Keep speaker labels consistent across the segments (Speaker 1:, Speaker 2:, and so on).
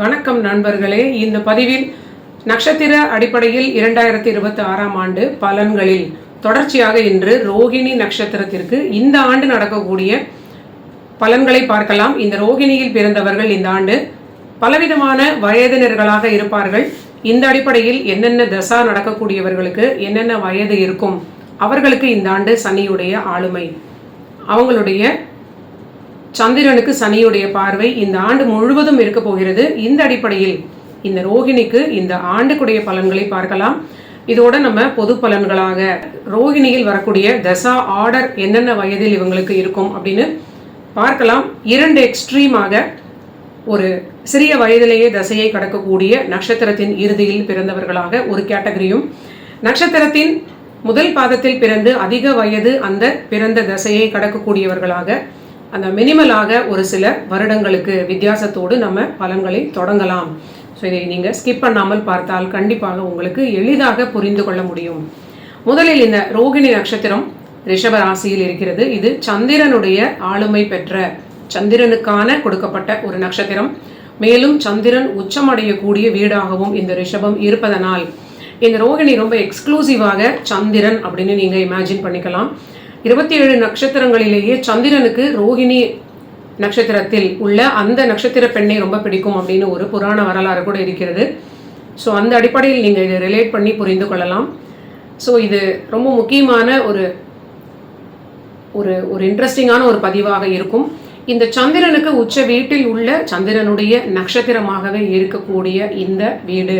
Speaker 1: வணக்கம் நண்பர்களே. இந்த பதிவில் நட்சத்திர அடிப்படையில் இரண்டாயிரத்தி இருபத்தி ஆறாம் ஆண்டு பலன்களில் தொடர்ச்சியாக இன்று ரோகிணி நட்சத்திரத்திற்கு இந்த ஆண்டு நடக்கக்கூடிய பலன்களை பார்க்கலாம். இந்த ரோகிணியில் பிறந்தவர்கள் இந்த ஆண்டு பலவிதமான வயதினர்களாக இருப்பார்கள். இந்த அடிப்படையில் என்னென்ன தசா நடக்கக்கூடியவர்களுக்கு என்னென்ன வயது இருக்கும்? அவர்களுக்கு இந்த ஆண்டு சனியுடைய ஆளுமை. அவங்களுடைய சந்திரனுக்கு சனியுடைய பார்வை இந்த ஆண்டு முழுவதும் இருக்க போகிறது. இந்த அடிப்படையில் இந்த ரோகிணிக்கு இந்த ஆண்டுக்குடைய பலன்களை பார்க்கலாம். இதோட நம்ம பொது பலன்களாக ரோகிணியில் வரக்கூடிய தசா ஆர்டர் என்னென்ன வயதில் இவங்களுக்கு இருக்கும் அப்படின்னு பார்க்கலாம். இரண்டு எக்ஸ்ட்ரீமாக ஒரு சிறிய வயதிலேயே தசையை கடக்கக்கூடிய நட்சத்திரத்தின் இறுதியில் பிறந்தவர்களாக ஒரு கேட்டகரியும். நட்சத்திரத்தின் முதல் பாதத்தில் பிறந்து அதிக வயது அந்த பிறந்த தசையை கடக்கக்கூடியவர்களாக அந்த மினிமலாக ஒரு சில வருடங்களுக்கு வித்தியாசத்தோடு நம்ம பலன்களை தொடங்கலாம். ஸோ இதை நீங்கள் ஸ்கிப் பண்ணாமல் பார்த்தால் கண்டிப்பாக உங்களுக்கு எளிதாக புரிந்து கொள்ள முடியும். முதலில் இந்த ரோகிணி நட்சத்திரம் ரிஷப ராசியில் இருக்கிறது. இது சந்திரனுடைய ஆளுமை பெற்ற சந்திரனுக்கான கொடுக்கப்பட்ட ஒரு நட்சத்திரம். மேலும் சந்திரன் உச்சமடையக்கூடிய வீடாகவும் இந்த ரிஷபம் இருப்பதனால் இந்த ரோகிணி ரொம்ப எக்ஸ்க்ளூசிவாக சந்திரன் அப்படின்னு நீங்கள் இமேஜின் பண்ணிக்கலாம். இருபத்தி ஏழு நட்சத்திரங்களிலேயே சந்திரனுக்கு ரோகிணி நட்சத்திரத்தில் உள்ள அந்த நட்சத்திர பெண்ணை ரொம்ப பிடிக்கும் அப்படின்னு ஒரு புராண வரலாறு கூட இருக்கிறது. ஸோ அந்த அடிப்படையில் நீங்கள் இதை ரிலேட் பண்ணி புரிந்து கொள்ளலாம். ஸோ இது ரொம்ப முக்கியமான ஒரு ஒரு ஒரு இன்ட்ரெஸ்டிங்கான ஒரு பதிவாக இருக்கும். இந்த சந்திரனுக்கு உச்ச வீட்டில் உள்ள சந்திரனுடைய நட்சத்திரமாகவே இருக்கக்கூடிய இந்த வீடு.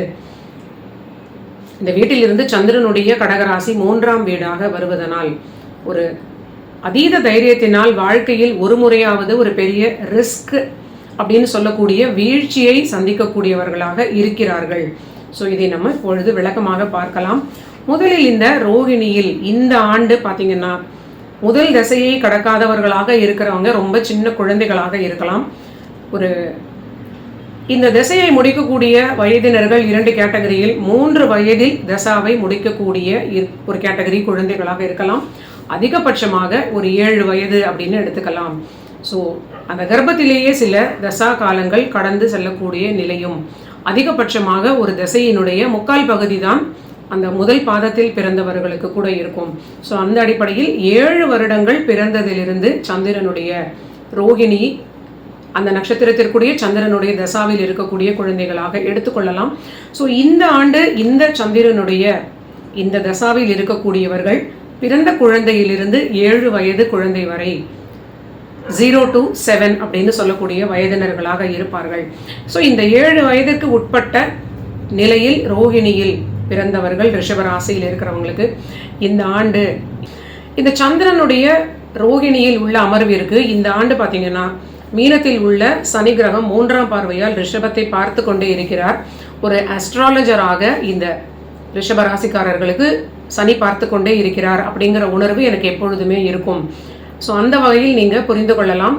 Speaker 1: இந்த வீட்டிலிருந்து சந்திரனுடைய கடகராசி மூன்றாம் வீடாக வருவதனால் ஒரு அதீத தைரியத்தினால் வாழ்க்கையில் ஒரு முறையாவது ஒரு பெரிய ரிஸ்க் அப்படின்னு சொல்லக்கூடிய வீழ்ச்சியை சந்திக்கக்கூடியவர்களாக இருக்கிறார்கள். ஸோ இதை நம்ம இப்பொழுது விளக்கமாக பார்க்கலாம். முதலில் இந்த ரோகிணியில் இந்த ஆண்டு பார்த்தீங்கன்னா முதல் தசையை கடக்காதவர்களாக இருக்கிறவங்க ரொம்ப சின்ன குழந்தைகளாக இருக்கலாம். ஒரு இந்த திசையை முடிக்கக்கூடிய வயதினர்கள் இரண்டு கேட்டகரியில் மூன்று வயதில் தசாவை முடிக்கக்கூடிய இரு- ஒரு கேட்டகரி குழந்தைகளாக இருக்கலாம். அதிகபட்சமாக ஒரு ஏழு வயது அப்படின்னு எடுத்துக்கலாம். ஸோ அந்த கர்ப்பத்திலேயே சில தசா காலங்கள் கடந்து செல்லக்கூடிய நிலையும் அதிகபட்சமாக ஒரு தசையினுடைய முக்கால் பகுதி தான் அந்த முதல் பாதத்தில் பிறந்தவர்களுக்கு கூட இருக்கும். ஸோ அந்த அடிப்படையில் ஏழு வருடங்கள் பிறந்ததிலிருந்து சந்திரனுடைய ரோகிணி அந்த நட்சத்திரத்திற்குரிய சந்திரனுடைய தசாவில் இருக்கக்கூடிய குழந்தைகளாக எடுத்துக்கொள்ளலாம். ஸோ இந்த ஆண்டு இந்த சந்திரனுடைய இந்த தசாவில் இருக்கக்கூடியவர்கள் பிறந்த குழந்தையிலிருந்து ஏழு வயது குழந்தை வரை. ஜீரோ டு செவன் அப்படின்னு சொல்லக்கூடிய வயதினர்களாக இருப்பார்கள். ஸோ இந்த ஏழு வயதுக்கு உட்பட்ட நிலையில் ரோகிணியில் பிறந்தவர்கள் ரிஷபராசியில் இருக்கிறவங்களுக்கு இந்த ஆண்டு இந்த சந்திரனுடைய ரோகிணியில் உள்ள அமர்விற்கு இந்த ஆண்டு பார்த்தீங்கன்னா மீனத்தில் உள்ள சனி கிரகம் மூன்றாம் பார்வையால் ரிஷபத்தை பார்த்து கொண்டே இருக்கிறார். ஒரு அஸ்ட்ராலஜராக இந்த ரிஷபராசிக்காரர்களுக்கு சனி பார்த்து கொண்டே இருக்கிறார் அப்படிங்கிற உணர்வு எனக்கு எப்பொழுதுமே இருக்கும். ஸோ அந்த வகையில் நீங்கள் புரிந்து கொள்ளலாம்.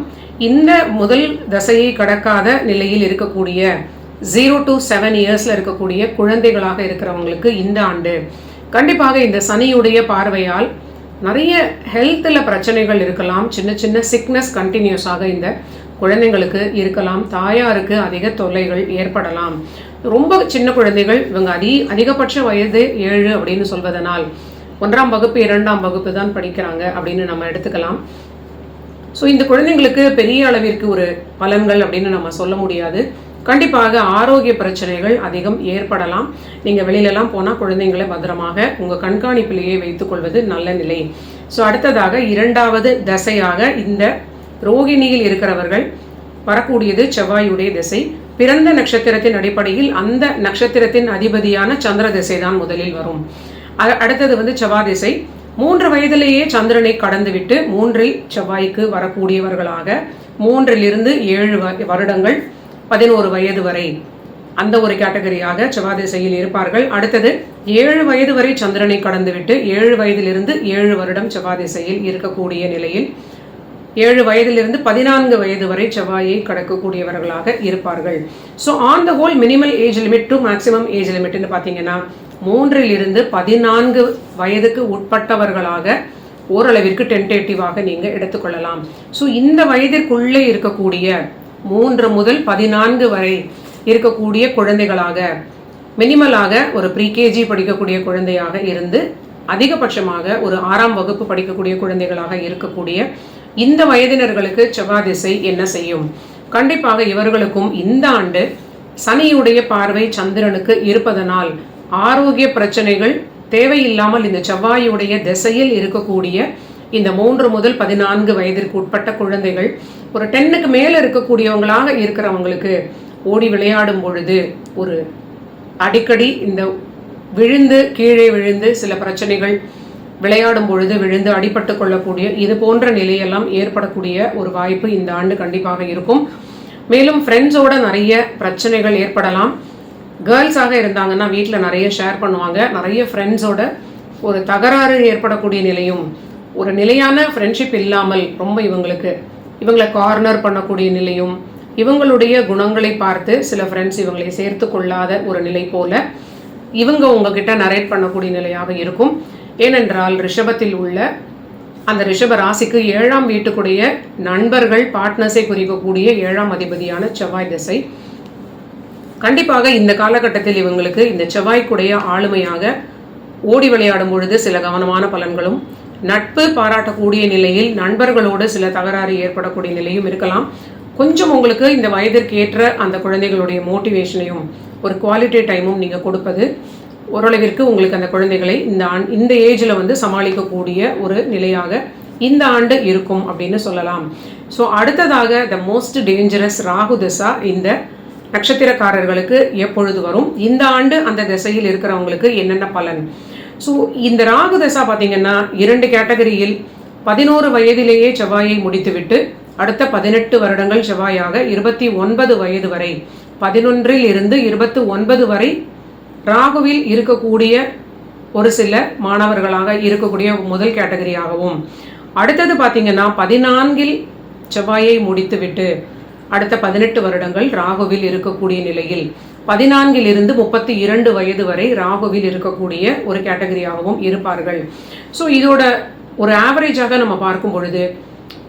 Speaker 1: இந்த முதல் தசையை கடக்காத நிலையில் இருக்கக்கூடிய ஜீரோ டு செவன் இயர்ஸில் இருக்கக்கூடிய குழந்தைகளாக இருக்கிறவங்களுக்கு இந்த ஆண்டு. கண்டிப்பாக இந்த சனியுடைய பார்வையால் நிறைய ஹெல்த்தில் பிரச்சனைகள் இருக்கலாம். சின்ன சின்ன சிக்னஸ் கண்டினியூஸாக இந்த குழந்தைங்களுக்கு இருக்கலாம். தாயாருக்கு அதிக தொல்லைகள் ஏற்படலாம். ரொம்ப சின்ன குழந்தைகள் இவங்க அதி அதிகபட்ச வயது ஏழு அப்படின்னு சொல்வதனால் ஒன்றாம் வகுப்பு இரண்டாம் வகுப்பு தான் படிக்கிறாங்க அப்படின்னு நம்ம எடுத்துக்கலாம். ஸோ இந்த குழந்தைங்களுக்கு பெரிய அளவிற்கு ஒரு பலன்கள் அப்படின்னு நம்ம சொல்ல முடியாது. கண்டிப்பாக ஆரோக்கிய பிரச்சனைகள் அதிகம் ஏற்படலாம். நீங்கள் வெளியிலலாம் போனால் குழந்தைங்களை பத்திரமாக உங்கள் கண்காணிப்பிலேயே வைத்துக்கொள்வது நல்ல நிலை. ஸோ அடுத்ததாக இரண்டாவது தசையாக இந்த ரோகிணியில் இருக்கிறவர்கள் வரக்கூடியது செவ்வாயுடைய திசை. பிறந்த நட்சத்திரத்தின் அடிப்படையில் அந்த நட்சத்திரத்தின் அதிபதியான சந்திர திசை தான் முதலில் வரும். அடுத்தது வந்து செவ்வாய் திசை. மூன்று வயதிலேயே சந்திரனை கடந்துவிட்டு மூன்றில் செவ்வாய்க்கு வரக்கூடியவர்களாக மூன்றிலிருந்து ஏழு வ- வருடங்கள் பதினோரு வயது வரை. அந்த ஒரு கேட்டகரியாக செவ்வாய் திசையில் இருப்பார்கள். அடுத்தது ஏழு வயது வரை சந்திரனை கடந்துவிட்டு ஏழு வயதிலிருந்து ஏழு வருடம் செவ்வாய் திசையில் இருக்கக்கூடிய நிலையில் ஏழு வயதிலிருந்து பதினான்கு வயது வரை செவ்வாயை கடக்கக்கூடியவர்களாக இருப்பார்கள். So on the whole minimal age limit to maximum age லிமிட்னு பார்த்தீங்கன்னா மூன்றில் இருந்து பதினான்கு வயதுக்கு உட்பட்டவர்களாக ஓரளவிற்கு டென்டேட்டிவாக நீங்கள் எடுத்துக்கொள்ளலாம். ஸோ இந்த வயதிற்குள்ளே இருக்கக்கூடிய மூன்று முதல் பதினான்கு வரை இருக்கக்கூடிய குழந்தைகளாக மினிமலாக ஒரு ப்ரீகேஜி படிக்கக்கூடிய குழந்தையாக இருந்து அதிகபட்சமாக ஒரு ஆறாம் வகுப்பு படிக்கக்கூடிய குழந்தைகளாக இருக்கக்கூடிய இந்த வயதினர்களுக்கு செவ்வாய் திசை என்ன செய்யும்? கண்டிப்பாக இவர்களுக்கும் இந்த ஆண்டு சனியுடைய பார்வை சந்திரனுக்கு இருப்பதனால் ஆரோக்கிய பிரச்சனைகள் தேவையில்லாமல் இந்த செவ்வாயுடைய திசையில் இருக்கக்கூடிய இந்த மூன்று முதல் பதினான்கு வயதிற்கு உட்பட்ட குழந்தைகள் ஒரு டென்னுக்கு மேலே இருக்கக்கூடியவங்களாக இருக்கிறவங்களுக்கு ஓடி விளையாடும் பொழுது ஒரு அடிக்கடி இந்த விழுந்து கீழே விழுந்து சில பிரச்சனைகள் விளையாடும் பொழுது விழுந்து அடிபட்டு கொள்ளக்கூடிய இது போன்ற நிலையெல்லாம் ஏற்படக்கூடிய ஒரு வாய்ப்பு இந்த ஆண்டு கண்டிப்பாக இருக்கும். மேலும் ஃப்ரெண்ட்ஸோட நிறைய பிரச்சனைகள் ஏற்படலாம். கேர்ள்ஸாக இருந்தாங்கன்னா வீட்டில் நிறைய ஷேர் பண்ணுவாங்க. நிறைய ஃப்ரெண்ட்ஸோட ஒரு தகராறு ஏற்படக்கூடிய நிலையும் ஒரு நிலையான ஃப்ரெண்ட்ஷிப் இல்லாமல் ரொம்ப இவங்களுக்கு இவங்களை கார்னர் பண்ணக்கூடிய நிலையும் இவங்களுடைய குணங்களை பார்த்து சில ஃப்ரெண்ட்ஸ் இவங்களை சேர்த்து கொள்ளாத ஒரு நிலை போல இவங்க உங்ககிட்ட நரேட் பண்ணக்கூடிய நிலையாக இருக்கும். ஏனென்றால் ரிஷபத்தில் உள்ள அந்த ரிஷப ராசிக்கு ஏழாம் வீட்டுக்குடைய நண்பர்கள் பார்ட்னர்ஸை குறிக்கக்கூடிய ஏழாம் அதிபதியான செவ்வாய் திசை. கண்டிப்பாக இந்த காலகட்டத்தில் இவங்களுக்கு இந்த செவ்வாய்க்குடைய ஆளுமையாக ஓடி விளையாடும் பொழுது சில கவனமான பலன்களும் நட்பு பாராட்டக்கூடிய நிலையில் நண்பர்களோடு சில தகராறு ஏற்படக்கூடிய நிலையும் இருக்கலாம். கொஞ்சம் உங்களுக்கு இந்த வயதிற்கு ஏற்ற அந்த குழந்தைகளுடைய மோட்டிவேஷனையும் ஒரு குவாலிட்டி டைமும் நீங்கள் கொடுப்பது ஓரளவிற்கு உங்களுக்கு அந்த குழந்தைகளை இந்த ஆண் இந்த ஏஜில் வந்து சமாளிக்கக்கூடிய ஒரு நிலையாக இந்த ஆண்டு இருக்கும் அப்படின்னு சொல்லலாம். ஸோ அடுத்ததாக த மோஸ்ட் டேஞ்சரஸ் ராகு திசா இந்த நட்சத்திரக்காரர்களுக்கு எப்பொழுது வரும்? இந்த ஆண்டு அந்த திசையில் இருக்கிறவங்களுக்கு என்னென்ன பலன்? ஸோ இந்த ராகு திசா பார்த்தீங்கன்னா இரண்டு கேட்டகரியில் பதினோரு வயதிலேயே செவ்வாயை முடித்துவிட்டு அடுத்த பதினெட்டு வருடங்கள் செவ்வாயாக இருபத்தி ஒன்பது வயது வரை பதினொன்றில் இருந்து இருபத்தி ஒன்பது வரை ராகுவில் இருக்கக்கூடிய ஒரு சில மாணவர்களாக இருக்கக்கூடிய முதல் கேட்டகரியாகவும். அடுத்தது பார்த்தீங்கன்னா பதினான்கில் செவ்வாயை முடித்துவிட்டு அடுத்த பதினெட்டு வருடங்கள் ராகுவில் இருக்கக்கூடிய நிலையில். பதினான்கில் இருந்து முப்பத்தி இரண்டு வயது வரை ராகுவில் இருக்கக்கூடிய ஒரு கேட்டகரியாகவும் இருப்பார்கள். ஸோ இதோட ஒரு ஆவரேஜாக நம்ம பார்க்கும் பொழுது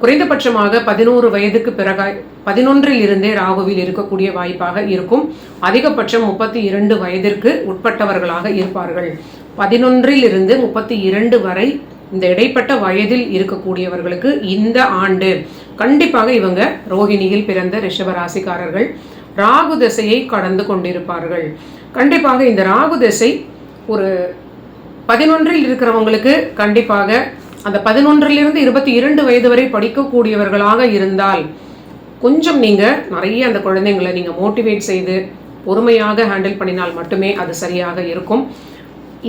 Speaker 1: குறைந்தபட்சமாக பதினோரு வயதுக்கு பிறகு பதினொன்றில் இருந்தே ராகுவில் இருக்கக்கூடிய வாய்ப்பாக இருக்கும். அதிகபட்சம் முப்பத்தி இரண்டு வயதிற்கு உட்பட்டவர்களாக இருப்பார்கள். பதினொன்றில் இருந்து முப்பத்தி இரண்டு வரை இந்த இடைப்பட்ட வயதில் இருக்கக்கூடியவர்களுக்கு இந்த ஆண்டு கண்டிப்பாக இவங்க ரோஹிணியில் பிறந்த ரிஷபராசிக்காரர்கள் ராகு திசையை கடந்து கொண்டிருப்பார்கள். கண்டிப்பாக இந்த ராகு திசை ஒரு பதினொன்றில் இருக்கிறவங்களுக்கு கண்டிப்பாக அந்த பதினொன்றிலிருந்து இருபத்தி இரண்டு வயது வரை படிக்கக்கூடியவர்களாக இருந்தால் கொஞ்சம் நீங்கள் நிறைய அந்த குழந்தைங்களை நீங்கள் மோட்டிவேட் செய்து பொறுமையாக ஹேண்டில் பண்ணினால் மட்டுமே அது சரியாக இருக்கும்.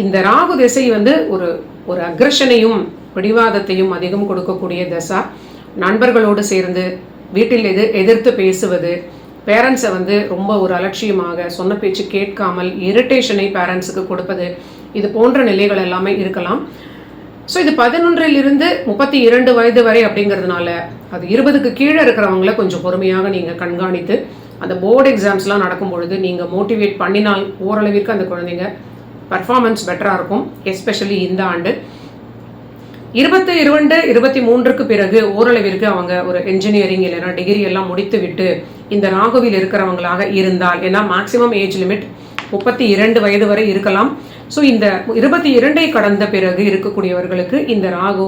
Speaker 1: இந்த ராகு திசை வந்து ஒரு ஒரு அக்ரஷனையும் பிடிவாதத்தையும் அதிகம் கொடுக்கக்கூடிய தசா. நண்பர்களோடு சேர்ந்து வீட்டில் எது எதிர்த்து பேசுவது. பேரண்ட்ஸை வந்து ரொம்ப ஒரு அலட்சியமாக சொன்ன பேச்சு கேட்காமல் இரிட்டேஷனை பேரண்ட்ஸுக்கு கொடுப்பது. இது போன்ற நிலைகள் எல்லாமே இருக்கலாம். ஸோ இது பதினொன்றிலிருந்து முப்பத்தி இரண்டு வயது வரை அப்படிங்கிறதுனால அது இருபதுக்கு கீழே இருக்கிறவங்கள கொஞ்சம் பொறுமையாக நீங்கள் கண்காணித்து அந்த போர்டு எக்ஸாம்ஸ்லாம் நடக்கும் பொழுது நீங்கள் மோட்டிவேட் பண்ணினால் ஓரளவிற்கு அந்த குழந்தைங்க பர்ஃபார்மன்ஸ் பெட்டராக இருக்கும் எஸ்பெஷலி இந்த ஆண்டு. இருபத்தி இரண்டு இருபத்தி மூன்றுக்கு பிறகு ஓரளவிற்கு அவங்க ஒரு என்ஜினியரிங் இல்லைன்னா டிகிரி எல்லாம் முடித்து விட்டு இந்த ராகுவில் இருக்கிறவங்களாக இருந்தால் ஏன்னா மேக்ஸிமம் ஏஜ் லிமிட் முப்பத்தி இரண்டு வயது வரை இருக்கலாம். ஸோ இந்த இருபத்தி இரண்டை கடந்த பிறகு இருக்கக்கூடியவர்களுக்கு இந்த ராகு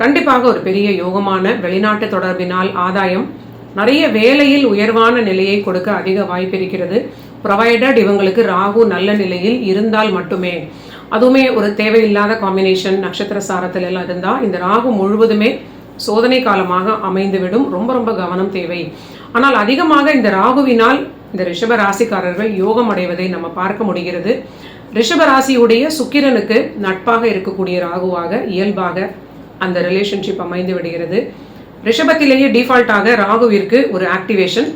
Speaker 1: கண்டிப்பாக ஒரு பெரிய யோகமான வெளிநாட்டு தொடர்பினால் ஆதாயம். நிறைய வேலையில் உயர்வான நிலையை கொடுக்க அதிக வாய்ப்பு இருக்கிறது. ப்ரொவைடட் இவங்களுக்கு ராகு நல்ல நிலையில் இருந்தால் மட்டுமே. அதுவுமே ஒரு தேவையில்லாத காம்பினேஷன் நட்சத்திர சாரத்தில் எல்லாம் இருந்தால் இந்த ராகு முழுவதுமே சோதனை காலமாக அமைந்துவிடும். ரொம்ப ரொம்ப கவனம் தேவை. ஆனால் அதிகமாக இந்த ராகுவினால் இந்த ரிஷப ராசிக்காரர்கள் யோகம் அடைவதை நம்ம பார்க்க முடிகிறது. ரிஷப ராசியுடைய சுக்கிரனுக்கு நட்பாக இருக்கக்கூடிய ராகுவாக இயல்பாக அந்த ரிலேஷன்ஷிப் அமைந்து விடுகிறது. ரிஷபத்திலேயே டிஃபால்ட்டாக ராகுவிற்கு ஒரு ஆக்டிவேஷன்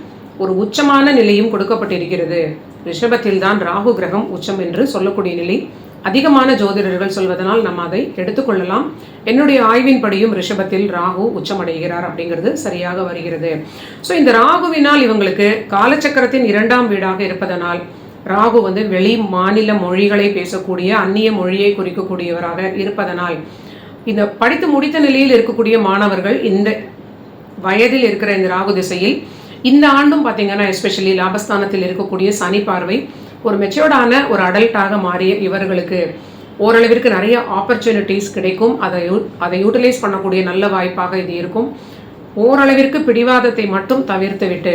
Speaker 1: ஒரு உச்சமான நிலையும் கொடுக்கப்பட்டிருக்கிறது. ரிஷபத்தில் தான் ராகு கிரகம் உச்சம் என்று சொல்லக்கூடிய நிலை. அதிகமான ஜோதிடர்கள் சொல்வதனால் நம்ம அதை எடுத்துக்கொள்ளலாம். என்னுடைய ஆய்வின்படியும் ரிஷபத்தில் ராகு உச்சமடைகிறார் அப்படிங்கிறது சரியாக வருகிறது. ஸோ இந்த ராகுவினால் இவங்களுக்கு காலச்சக்கரத்தின் இரண்டாம் வீடாக இருப்பதனால் ராகு வந்து வெளி மாநில மொழிகளை பேசக்கூடிய அந்நிய மொழியை குறிக்கக்கூடியவராக இருப்பதனால் இந்த படித்து முடித்த நிலையில் இருக்கக்கூடிய மாணவர்கள் இந்த வயதில் இருக்கிற இந்த ராகு திசையில் இந்த ஆண்டும் பார்த்தீங்கன்னா எஸ்பெஷலி லாபஸ்தானத்தில் இருக்கக்கூடிய சனி பார்வை ஒரு மெச்சோர்டான ஒரு அடல்ட்டாக மாறிய இவர்களுக்கு ஓரளவிற்கு நிறைய ஆப்பர்ச்சுனிட்டிஸ் கிடைக்கும். அதை அதை யூட்டிலைஸ் பண்ணக்கூடிய நல்ல வாய்ப்பாக இது இருக்கும். ஓரளவிற்கு பிடிவாதத்தை மட்டும் தவிர்த்து விட்டு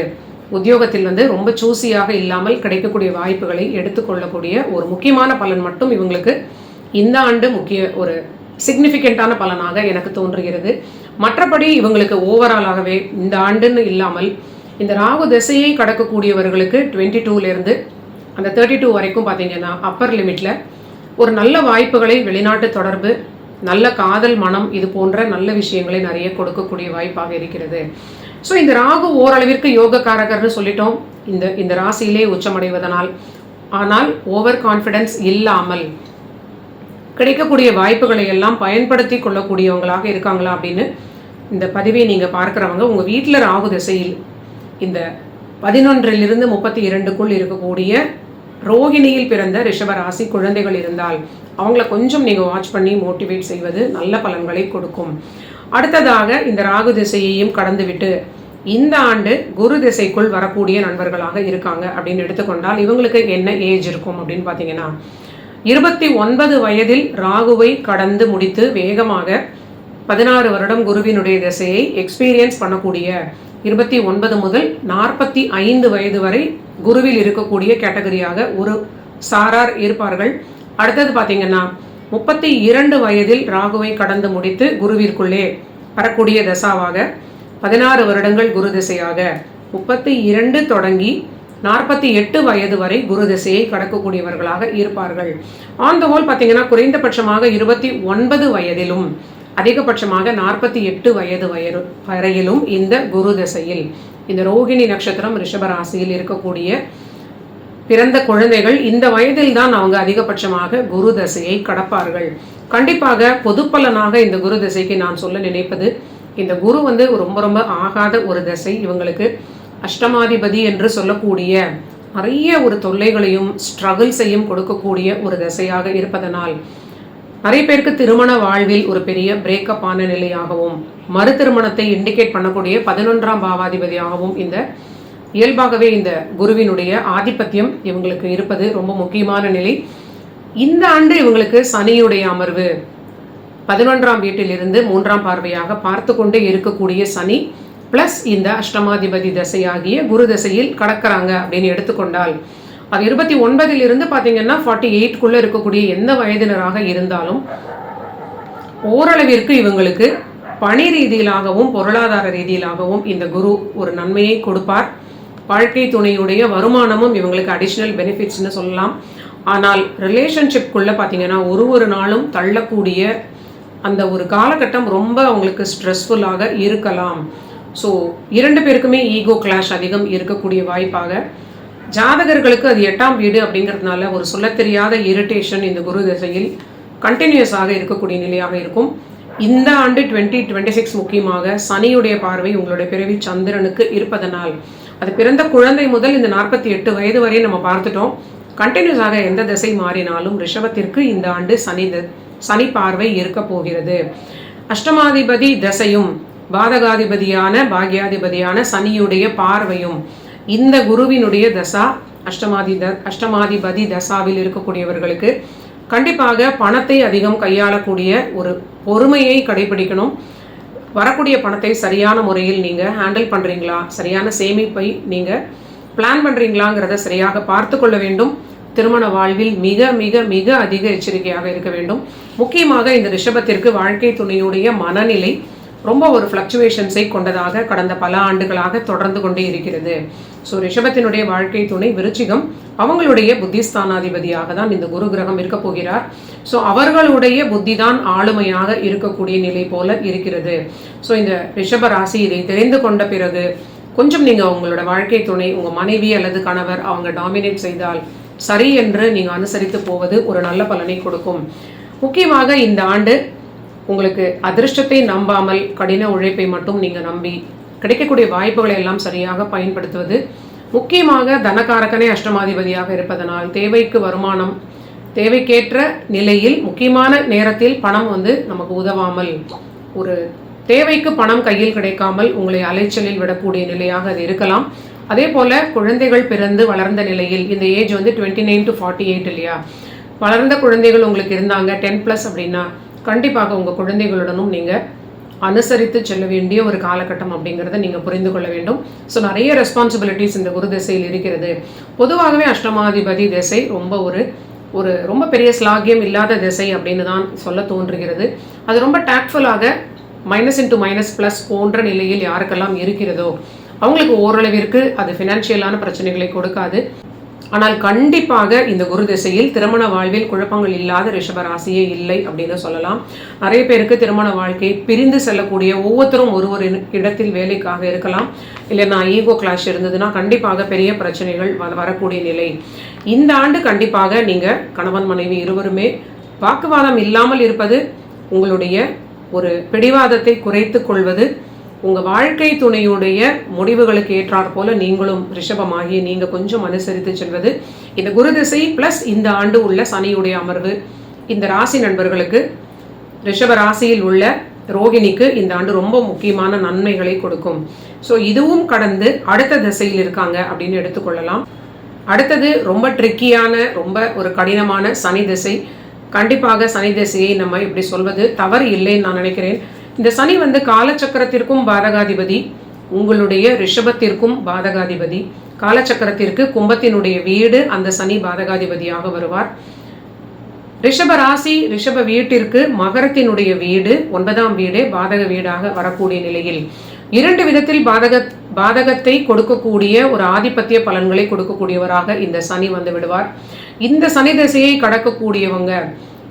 Speaker 1: உத்தியோகத்தில் வந்து ரொம்ப சூசியாக இல்லாமல் கிடைக்கக்கூடிய வாய்ப்புகளை எடுத்துக்கொள்ளக்கூடிய ஒரு முக்கியமான பலன் மட்டும் இவங்களுக்கு இந்த ஆண்டு முக்கிய ஒரு சிக்னிஃபிகண்ட்டான பலனாக எனக்கு தோன்றுகிறது. மற்றபடி இவங்களுக்கு ஓவராலாகவே இந்த ஆண்டுன்னு இல்லாமல் இந்த ராகு திசையை கடக்கக்கூடியவர்களுக்கு டுவெண்ட்டி டூலேருந்து அந்த தேர்ட்டி டூ வரைக்கும் பார்த்தீங்கன்னா அப்பர் லிமிட்டில் ஒரு நல்ல வாய்ப்புகளை வெளிநாட்டு தொடர்பு நல்ல காதல் மனம் இது போன்ற நல்ல விஷயங்களை நிறைய கொடுக்கக்கூடிய வாய்ப்பாக இருக்கிறது. ஸோ இந்த ராகு ஓரளவிற்கு யோகக்காரகர்னு சொல்லிட்டோம். இந்த இந்த ராசியிலே உச்சமடைவதனால். ஆனால் ஓவர் கான்ஃபிடென்ஸ் இல்லாமல் கிடைக்கக்கூடிய வாய்ப்புகளை எல்லாம் பயன்படுத்தி கொள்ளக்கூடியவங்களாக இருக்காங்களா அப்படின்னு இந்த பதிவை நீங்கள் பார்க்குறவங்க உங்கள் வீட்டில் ராகு திசையில் இந்த பதினொன்றிலிருந்து முப்பத்தி இரண்டுக்குள் இருக்கக்கூடிய ரோகிணியில் பிறந்த ரிஷப ராசி குழந்தைகள் இருந்தால் அவங்கள கொஞ்சம் நீங்கள் வாட்ச் பண்ணி மோட்டிவேட் செய்வது நல்ல பலன்களை கொடுக்கும். அடுத்ததாக இந்த ராகு திசையையும் கடந்துவிட்டு இந்த ஆண்டு குரு திசைக்குள் வரக்கூடிய நண்பர்களாக இருக்காங்க அப்படின்னு எடுத்துக்கொண்டால் இவங்களுக்கு என்ன ஏஜ் இருக்கும் அப்படின்னு பார்த்தீங்கன்னா இருபத்தி ஒன்பது வயதில் ராகுவை கடந்து முடித்து வேகமாக பதினாறு வருடம் குருவினுடைய திசையை எக்ஸ்பீரியன்ஸ் பண்ணக்கூடிய இருபத்தி ஒன்பது முதல் நாற்பத்தி ஐந்து வயது வரை குருவில் இருக்கக்கூடிய கேட்டகரியாக ஒரு சாரார் இருப்பார்கள். அடுத்தது பார்த்தீங்கன்னா முப்பத்தி இரண்டு வயதில் ராகுவை கடந்து முடித்து குருவிற்குள்ளே வரக்கூடிய தசாவாக பதினாறு வருடங்கள் குரு திசையாக முப்பத்தி இரண்டு தொடங்கி நாற்பத்தி எட்டு வயது வரை குரு திசையை கடக்கக்கூடியவர்களாக இருப்பார்கள். ஆன் த ஹோல் பார்த்தீங்கன்னா குறைந்தபட்சமாக இருபத்தி ஒன்பது வயதிலும் அதிகபட்சமாக நாற்பத்தி எட்டு வயது வயது வரையிலும் இந்த குரு திசையில் இந்த ரோகிணி நட்சத்திரம் ரிஷபராசியில் இருக்கக்கூடிய பிறந்த குழந்தைகள் இந்த வயதில் தான் அவங்க அதிகபட்சமாக குரு தசையை கடப்பார்கள். கண்டிப்பாக பொதுப்பலனாக இந்த குரு தசைக்கு நான் சொல்ல நினைப்பது இந்த குரு வந்து ரொம்ப ரொம்ப ஆகாத ஒரு தசை. இவங்களுக்கு அஷ்டமாதிபதி என்று சொல்லக்கூடிய நிறைய ஒரு தொல்லைகளையும் ஸ்ட்ரகிள்ஸையும் கொடுக்கக்கூடிய ஒரு தசையாக இருப்பதனால் நிறைய பேருக்கு திருமண வாழ்வில் ஒரு பெரிய பிரேக்கப் ஆன நிலையாகவும் மறு திருமணத்தை இண்டிகேட் பண்ணக்கூடிய பதினொன்றாம் பாவாதிபதியாகவும் இந்த இயல்பாகவே இந்த குருவினுடைய ஆதிபத்தியம் இவங்களுக்கு இருப்பது ரொம்ப முக்கியமான நிலை. இந்த ஆண்டு இவங்களுக்கு சனியுடைய அமர்வு. பதினொன்றாம் வீட்டிலிருந்து மூன்றாம் பார்வையாக பார்த்து கொண்டே இருக்கக்கூடிய சனி பிளஸ் இந்த அஷ்டமாதிபதி தசையாகிய குரு தசையில் கடக்கிறாங்க அப்படின்னு எடுத்துக்கொண்டால் அது இருபத்தி ஒன்பதிலிருந்து பார்த்தீங்கன்னா ஃபார்ட்டி எயிட்குள்ளே இருக்கக்கூடிய எந்த வயதினராக இருந்தாலும் ஓரளவிற்கு இவங்களுக்கு பணி ரீதியிலாகவும் பொருளாதார ரீதியிலாகவும் இந்த குரு ஒரு நன்மையை கொடுப்பார். வாழ்க்கை துணையுடைய வருமானமும் இவங்களுக்கு அடிஷ்னல் பெனிஃபிட்ஸ்னு சொல்லலாம். ஆனால் ரிலேஷன்ஷிப்குள்ளே பார்த்தீங்கன்னா ஒரு ஒரு நாளும் தள்ளக்கூடிய அந்த ஒரு காலகட்டம் ரொம்ப அவங்களுக்கு ஸ்ட்ரெஸ்ஃபுல்லாக இருக்கலாம். ஸோ இரண்டு பேருக்குமே ஈகோ கிளாஷ் அதிகம் இருக்கக்கூடிய வாய்ப்பாக. ஜாதகர்களுக்கு அது எட்டாம் வீடு அப்படிங்கிறதுனால ஒரு சொல்ல தெரியாத இரிட்டேஷன் இந்த குரு திசையில் கண்டினியூஸாக இருக்கக்கூடிய நிலையாக இருக்கும். இந்த ஆண்டு டுவெண்ட்டி டுவெண்ட்டி சிக்ஸ் முக்கியமாக சனியுடைய பார்வை உங்களுடைய பிறவி சந்திரனுக்கு இருப்பதனால் அது பிறந்த குழந்தை முதல் இந்த நாற்பத்தி எட்டு வயது வரை நம்ம பார்த்துட்டோம். கண்டினியூஸாக எந்த திசை மாறினாலும் ரிஷபத்திற்கு இந்த ஆண்டு சனி சனி பார்வை இருக்க போகிறது. அஷ்டமாதிபதி தசையும் பாதகாதிபதியான பாக்யாதிபதியான சனியுடைய பார்வையும் இந்த குருவினுடைய தசா அஷ்டமாதி த அஷ்டமாதிபதி தசாவில் இருக்கக்கூடியவர்களுக்கு கண்டிப்பாக பணத்தை அதிகம் கையாளக்கூடிய ஒரு பொறுமையை கடைபிடிக்கணும். வரக்கூடிய பணத்தை சரியான முறையில் நீங்கள் ஹேண்டில் பண்ணுறீங்களா சரியான சேமிப்பை நீங்கள் பிளான் பண்ணுறீங்களாங்கிறத சரியாக பார்த்து கொள்ள வேண்டும். திருமண வாழ்வில் மிக மிக மிக அதிக எச்சரிக்கையாக இருக்க வேண்டும். முக்கியமாக இந்த ரிஷபத்திற்கு வாழ்க்கை துணையுடைய மனநிலை ரொம்ப ஒரு ஃப்ளக்சுவேஷன்ஸை கொண்டதாக கடந்த பல ஆண்டுகளாக தொடர்ந்து கொண்டே இருக்கிறது. ஸோ ரிஷபத்தினுடைய வாழ்க்கை துணை விருச்சிகம் அவங்களுடைய புத்திஸ்தானாதிபதியாக தான் இந்த குரு கிரகம் இருக்க போகிறார். ஸோ அவர்களுடைய புத்தி தான் ஆளுமையாக இருக்கக்கூடிய நிலை போல இருக்கிறது. ஸோ இந்த ரிஷப ராசி இதை தெரிந்து கொண்ட பிறகு கொஞ்சம் நீங்கள் உங்களோட வாழ்க்கை துணை உங்கள் மனைவி அல்லது கணவர் அவங்க டாமினேட் செய்தால் சரி என்று நீங்கள் அனுசரித்து போவது ஒரு நல்ல பலனை கொடுக்கும். முக்கியமாக இந்த ஆண்டு உங்களுக்கு அதிர்ஷ்டத்தை நம்பாமல் கடின உழைப்பை மட்டும் நீங்கள் நம்பி கிடைக்கக்கூடிய வாய்ப்புகளை எல்லாம் சரியாக பயன்படுத்துவது. முக்கியமாக தனக்காரக்கனே அஷ்டமாதிபதியாக இருப்பதனால் தேவைக்கு வருமானம் தேவைக்கேற்ற நிலையில் முக்கியமான நேரத்தில் பணம் வந்து நமக்கு உதவாமல் ஒரு தேவைக்கு பணம் கையில் கிடைக்காமல் உங்களை அலைச்சலில் விடக்கூடிய நிலையாக அது இருக்கலாம். அதே போல குழந்தைகள் பிறந்து வளர்ந்த நிலையில் இந்த ஏஜ் வந்து twenty nine to forty eight இல்லையா? வளர்ந்த குழந்தைகள் உங்களுக்கு இருந்தாங்க டென் ப்ளஸ் அப்படின்னா கண்டிப்பாக உங்கள் குழந்தைகளுடனும் நீங்கள் அனுசரித்து செல்ல வேண்டிய ஒரு காலகட்டம் அப்படிங்கிறத நீங்கள் புரிந்து கொள்ள வேண்டும். ஸோ நிறைய ரெஸ்பான்சிபிலிட்டிஸ் இந்த குரு திசையில் இருக்கிறது. பொதுவாகவே அஷ்டமாதிபதி திசை ரொம்ப ஒரு ஒரு ரொம்ப பெரிய ஸ்லாகியம் இல்லாத திசை அப்படின்னு தான் சொல்ல தோன்றுகிறது. அது ரொம்ப டாக்ட்ஃபுல்லாக மைனஸ் இன்ட்டு மைனஸ் ப்ளஸ் போன்ற நிலையில் யாருக்கெல்லாம் இருக்கிறதோ அவங்களுக்கு ஓரளவிற்கு அது ஃபினான்ஷியலான பிரச்சனைகளை கொடுக்காது. ஆனால் கண்டிப்பாக இந்த குரு திசையில் திருமண வாழ்வில் குழப்பங்கள் இல்லாத ரிஷப ராசியே இல்லை அப்படின்னு சொல்லலாம். நிறைய பேருக்கு திருமண வாழ்க்கை பிரிந்து செல்லக்கூடிய ஒவ்வொருத்தரும் ஒரு ஒரு இடத்தில் வேலைக்காக இருக்கலாம். இல்லைன்னா ஈகோ கிளாஷ் இருந்ததுன்னா கண்டிப்பாக பெரிய பிரச்சனைகள் வரக்கூடிய நிலை. இந்த ஆண்டு கண்டிப்பாக நீங்கள் கணவன் மனைவி இருவருமே வாக்குவாதம் இல்லாமல் இருப்பது உங்களுடைய ஒரு பிடிவாதத்தை குறைத்து கொள்வது உங்கள் வாழ்க்கை துணையுடைய முடிவுகளுக்கு ஏற்றாற் போல நீங்களும் ரிஷபமாகி நீங்கள் கொஞ்சம் அனுசரித்து செல்வது. இந்த குரு திசை ப்ளஸ் இந்த ஆண்டு உள்ள சனியுடைய அமர்வு. இந்த ராசி நண்பர்களுக்கு ரிஷப ராசியில் உள்ள ரோகிணிக்கு இந்த ஆண்டு ரொம்ப முக்கியமான நன்மைகளை கொடுக்கும். ஸோ இதுவும் கடந்து அடுத்த திசையில் இருக்காங்க அப்படின்னு எடுத்துக்கொள்ளலாம். அடுத்தது ரொம்ப ட்ரிக்கியான ரொம்ப ஒரு கடினமான சனி திசை. கண்டிப்பாக சனி திசையை நம்ம இப்படி சொல்வது தவறு இல்லைன்னு நான் நினைக்கிறேன். இந்த சனி வந்து காலச்சக்கரத்திற்கும் பாதகாதிபதி. உங்களுடைய ரிஷபத்திற்கும் பாதகாதிபதி. காலச்சக்கரத்திற்கு கும்பத்தினுடைய வீடு அந்த சனி பாதகாதிபதியாக வருவார். ரிஷப ராசி ரிஷப வீட்டிற்கு மகரத்தினுடைய வீடு ஒன்பதாம் வீடு பாதக வீடாக வரக்கூடிய நிலையில். இரண்டு விதத்தில் பாதக பாதகத்தை கொடுக்கக்கூடிய ஒரு ஆதிபத்திய பலன்களை கொடுக்கக்கூடியவராக இந்த சனி வந்து விடுவார். இந்த சனி திசையை கடக்கக்கூடியவங்க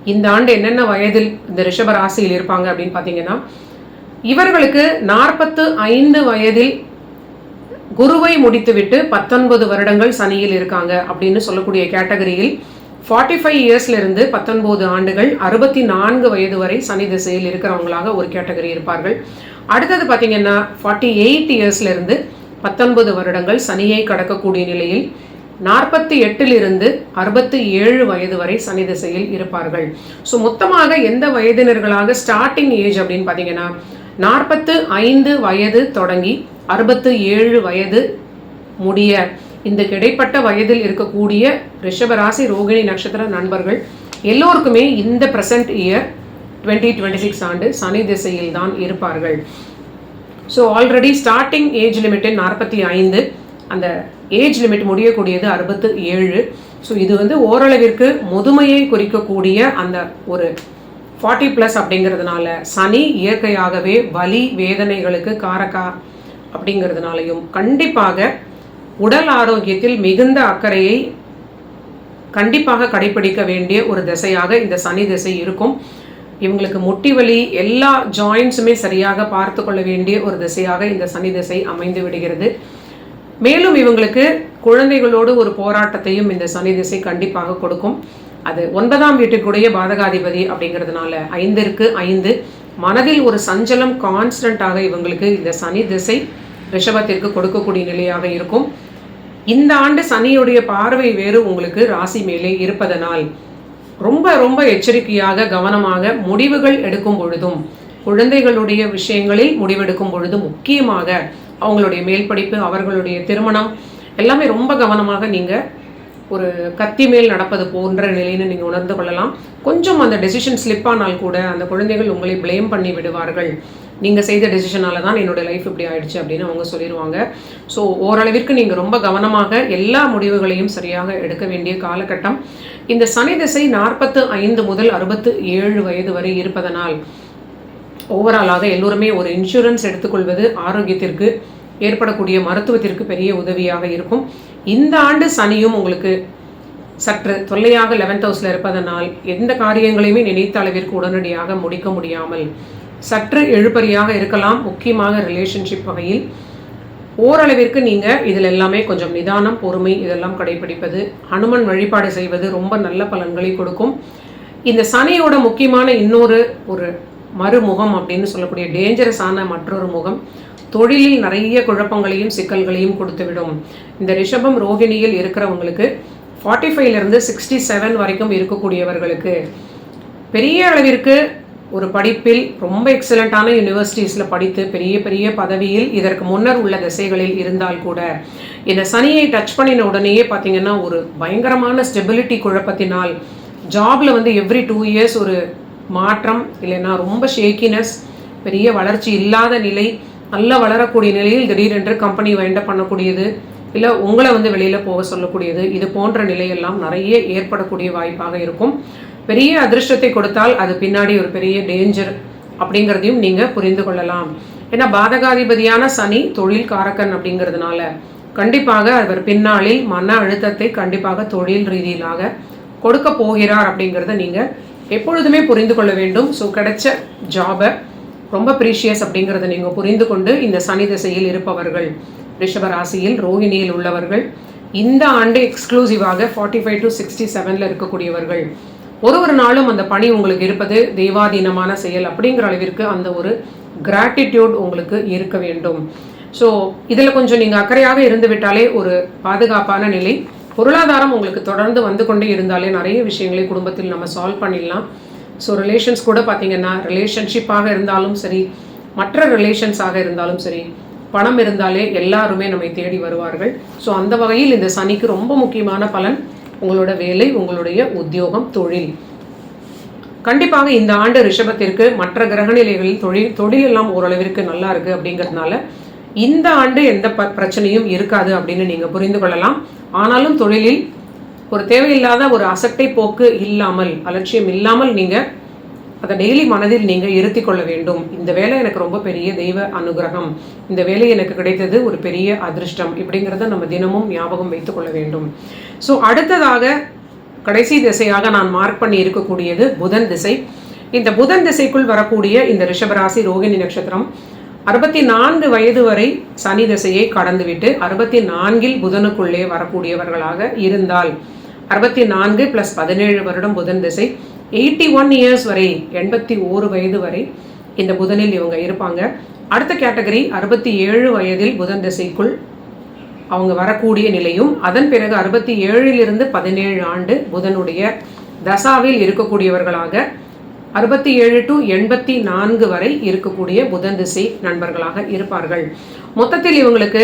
Speaker 1: இந்த ஆண்டு என்னென்ன வயதில் இந்த ரிஷப ராசியில் இருப்பாங்க அப்படின்னு பார்த்தீங்கன்னா இவர்களுக்கு நாற்பத்து ஐந்து வயதில் குருவை முடித்துவிட்டு பத்தொன்பது வருடங்கள் சனியில் இருக்காங்க அப்படின்னு சொல்லக்கூடிய கேட்டகரியில் ஃபார்ட்டி ஃபைவ் இயர்ஸ்ல இருந்து பத்தொன்பது ஆண்டுகள் அறுபத்தி நான்கு வயது வரை சனி திசையில் இருக்கிறவங்களாக ஒரு கேட்டகரி இருப்பார்கள். அடுத்தது பார்த்தீங்கன்னா ஃபார்ட்டி எயிட் இயர்ஸ்லேருந்து பத்தொன்பது வருடங்கள் சனியை கடக்கக்கூடிய நிலையில் நாற்பத்தி எட்டிலிருந்து அறுபத்தி ஏழு வயது வரை சனி திசையில் இருப்பார்கள். ஸோ மொத்தமாக எந்த வயதினர்களாக ஸ்டார்டிங் ஏஜ் அப்படின்னு பார்த்தீங்கன்னா நாற்பத்து ஐந்து வயது தொடங்கி அறுபத்து ஏழு வயது முடிய இந்த கிடைப்பட்ட வயதில் இருக்கக்கூடிய ரிஷபராசி ரோகிணி நட்சத்திர நண்பர்கள் எல்லோருக்குமே இந்த present year twenty twenty six ஆண்டு சனி திசையில் தான் இருப்பார்கள். So already starting age limit நாற்பத்தி ஐந்து அந்த ஏஜ் லிமிட் முடியக்கூடியது அறுபத்து ஏழு. ஸோ இது வந்து ஓரளவிற்கு முதுமையை குறிக்கக்கூடிய அந்த ஒரு ஃபார்ட்டி ப்ளஸ் அப்படிங்கிறதுனால சனி இயற்கையாகவே வலி வேதனைகளுக்கு காரக்கா அப்படிங்கிறதுனாலையும் கண்டிப்பாக உடல் ஆரோக்கியத்தில் மிகுந்த அக்கறையை கண்டிப்பாக கடைபிடிக்க வேண்டிய ஒரு திசையாக இந்த சனி திசை இருக்கும். இவங்களுக்கு முட்டி வலி எல்லா ஜாயின்ஸுமே சரியாக பார்த்து கொள்ள வேண்டிய ஒரு திசையாக இந்த சனி திசை அமைந்து விடுகிறது. மேலும் இவங்களுக்கு குழந்தைகளோடு ஒரு போராட்டத்தையும் இந்த சனி திசை கண்டிப்பாக கொடுக்கும். அது ஒன்பதாம் வீட்டுக்குடைய பாதகாதிபதி அப்படிங்கிறதுனால ஐந்திற்கு ஐந்து. மனதில் ஒரு சஞ்சலம் கான்ஸ்டன்ட்டாக இவங்களுக்கு இந்த சனி திசை ரிஷபத்திற்கு கொடுக்கக்கூடிய நிலையாக இருக்கும். இந்த ஆண்டு சனியுடைய பார்வை வேறு உங்களுக்கு ராசி மேலே இருப்பதனால் ரொம்ப ரொம்ப எச்சரிக்கையாக கவனமாக முடிவுகள் எடுக்கும் பொழுதும் குழந்தைகளுடைய விஷயங்களில் முடிவெடுக்கும் பொழுது முக்கியமாக அவங்களுடைய மேல் படிப்பு அவர்களுடைய திருமணம் எல்லாமே ரொம்ப கவனமாக நீங்கள் ஒரு கத்தி மேல் நடப்பது போன்ற நிலைன்னு நீங்கள் உணர்ந்து கொள்ளலாம். கொஞ்சம் அந்த டெசிஷன் ஸ்லிப் ஆனால் கூட அந்த குழந்தைகள் உங்களை ப்ளேம் பண்ணி விடுவார்கள். நீங்கள் செய்த டெசிஷனால தான் என்னோட லைஃப் இப்படி ஆயிடுச்சு அப்படின்னு அவங்க சொல்லிடுவாங்க ஸோ ஓரளவிற்கு நீங்கள் ரொம்ப கவனமாக எல்லா முடிவுகளையும் சரியாக எடுக்க வேண்டிய காலகட்டம். இந்த சனி திசை நாற்பத்து ஐந்து முதல் அறுபத்து ஏழு வயது வரை இருப்பதனால் ஓவராலாக எல்லோருமே ஒரு இன்சூரன்ஸ் எடுத்துக்கொள்வது ஆரோக்கியத்திற்கு ஏற்படக்கூடிய மருத்துவத்திற்கு பெரிய உதவியாக இருக்கும். இந்த ஆண்டு சனியும் உங்களுக்கு சற்று தொல்லையாக லெவன்த் ஹவுஸில் இருப்பதனால் எந்த காரியங்களையுமே நினைத்த அளவிற்கு உடனடியாக முடிக்க முடியாமல் சற்று எழுப்பறியாக இருக்கலாம். முக்கியமாக ரிலேஷன்ஷிப் வகையில் ஓரளவிற்கு நீங்கள் இதில் எல்லாமே கொஞ்சம் நிதானம் பொறுமை இதெல்லாம் கடைபிடிப்பது ஹனுமன் வழிபாடு செய்வது ரொம்ப நல்ல பலன்களை கொடுக்கும். இந்த சனியோட முக்கியமான இன்னொரு ஒரு மறுமுகம் அப்படின்னு சொல்லக்கூடிய டேஞ்சரஸான மற்றொரு முகம் தொழிலில் நிறைய குழப்பங்களையும் சிக்கல்களையும் கொடுத்துவிடும். இந்த ரிஷபம் ரோகிணியில் இருக்கிறவங்களுக்கு ஃபார்ட்டி ஃபைவ்லேருந்து சிக்ஸ்டி செவன் வரைக்கும் இருக்கக்கூடியவர்களுக்கு பெரிய அளவிற்கு ஒரு படிப்பில் ரொம்ப எக்ஸலண்ட்டான யூனிவர்சிட்டிஸில் படித்து பெரிய பெரிய பதவியில் இதற்கு முன்னர் உள்ள திசைகளில் இருந்தால் கூட இந்த சனியை டச் பண்ணின உடனேயே பார்த்தீங்கன்னா ஒரு பயங்கரமான ஸ்டெபிலிட்டி குழப்பத்தினால் ஜாபில் வந்து எவ்ரி டூ இயர்ஸ் ஒரு மாற்றம் இல்லைன்னா ரொம்ப ஷேக்கினஸ் பெரிய வளர்ச்சி இல்லாத நிலை நல்லா வளரக்கூடிய நிலையில் திடீரென்று கம்பெனி வைண்டப் பண்ணக்கூடியது இல்லை உங்களை வந்து வெளியில் போக சொல்லக்கூடியது இது போன்ற நிலையெல்லாம் நிறைய ஏற்படக்கூடிய வாய்ப்பாக இருக்கும். பெரிய அதிர்ஷ்டத்தை கொடுத்தால் அது பின்னாடி ஒரு பெரிய டேஞ்சர் அப்படிங்கிறதையும் நீங்கள் புரிந்து கொள்ளலாம். ஏன்னா பாதகாதிபதியான சனி தொழில் காரக்கன் அப்படிங்கிறதுனால கண்டிப்பாக அவர் பின்னாளில் மன அழுத்தத்தை கண்டிப்பாக தொழில் ரீதியிலாக கொடுக்க போகிறார் அப்படிங்கிறத நீங்கள் எப்பொழுதுமே புரிந்து கொள்ள வேண்டும். ஸோ கிடைச்ச ஜாபை ரொம்ப ப்ரீஷியஸ் அப்படிங்கிறத நீங்கள் புரிந்து கொண்டு இந்த சனி திசையில் இருப்பவர்கள் ரிஷப ராசியில் ரோஹிணியில் உள்ளவர்கள் இந்த ஆண்டு எக்ஸ்க்ளூசிவாக ஃபார்ட்டி ஃபைவ் டு சிக்ஸ்டி செவனில் இருக்கக்கூடியவர்கள் ஒரு ஒரு நாளும் அந்த பணி உங்களுக்கு இருப்பது தெய்வாதீனமான செயல் அப்படிங்கிற அளவிற்கு அந்த ஒரு கிராட்டிடியூட் உங்களுக்கு இருக்க வேண்டும். ஸோ இதில் கொஞ்சம் நீங்கள் அக்கறையாக இருந்து விட்டாலே ஒரு பாதுகாப்பான நிலை பொருளாதாரம் உங்களுக்கு தொடர்ந்து வந்து கொண்டே இருந்தாலே நிறைய விஷயங்களை குடும்பத்தில் நம்ம சால்வ் பண்ணிடலாம். ஸோ ரிலேஷன்ஸ் கூட பார்த்தீங்கன்னா ரிலேஷன்ஷிப்பாக இருந்தாலும் சரி மற்ற ரிலேஷன்ஸாக இருந்தாலும் சரி பணம் இருந்தாலே எல்லாருமே நம்மை தேடி வருவார்கள். ஸோ அந்த வகையில் இந்த சனிக்கு ரொம்ப முக்கியமான பலன் உங்களோட வேலை உங்களுடைய உத்தியோகம் தொழில். கண்டிப்பாக இந்த ஆண்டு ரிஷபத்திற்கு மற்ற கிரகநிலைகளில் தொழில் தொழிலெல்லாம் ஓரளவிற்கு நல்லா இருக்குது அப்படிங்கிறதுனால இந்த ஆண்டு எந்த ப பிரச்சனையும் இருக்காது அப்படின்னு நீங்கள் புரிந்து கொள்ளலாம். ஆனாலும் தொழிலில் ஒரு தேவையில்லாத ஒரு அசட்டை போக்கு இல்லாமல் அலட்சியம் இல்லாமல் நீங்கள் அதை டெய்லி மனதில் நீங்கள் இருத்தி கொள்ள வேண்டும். இந்த வேலை எனக்கு ரொம்ப பெரிய தெய்வ அனுகிரகம். இந்த வேலை எனக்கு கிடைத்தது ஒரு பெரிய அதிர்ஷ்டம் இப்படிங்கிறத நம்ம தினமும் ஞாபகம் வைத்துக் கொள்ள வேண்டும். ஸோ அடுத்ததாக கடைசி திசையாக நான் மார்க் பண்ணி இருக்கக்கூடியது புதன் திசை. இந்த புதன் திசைக்குள் வரக்கூடிய இந்த ரிஷபராசி ரோகிணி நட்சத்திரம் அறுபத்தி நான்கு வயது வரை சனி திசையை கடந்துவிட்டு அறுபத்தி நான்கில் புதனுக்குள்ளே வரக்கூடியவர்களாக இருந்தால் அறுபத்தி நான்கு பிளஸ் பதினேழு வருடம் புதன் திசை எயிட்டி ஒன் இயர்ஸ் வரை எண்பத்தி ஓரு வயது வரை இந்த புதனில் இவங்க இருப்பாங்க. அடுத்த கேட்டகரி அறுபத்தி ஏழு வயதில் புதன் திசைக்குள் அவங்க வரக்கூடிய நிலையும் அதன் பிறகு அறுபத்தி ஏழிலிருந்து பதினேழு ஆண்டு புதனுடைய தசாவில் இருக்கக்கூடியவர்களாக அறுபத்தி ஏழு டு எண்பத்தி நான்கு வரை இருக்கக்கூடிய புதன் திசை நண்பர்களாக இருப்பார்கள். மொத்தத்தில் இவங்களுக்கு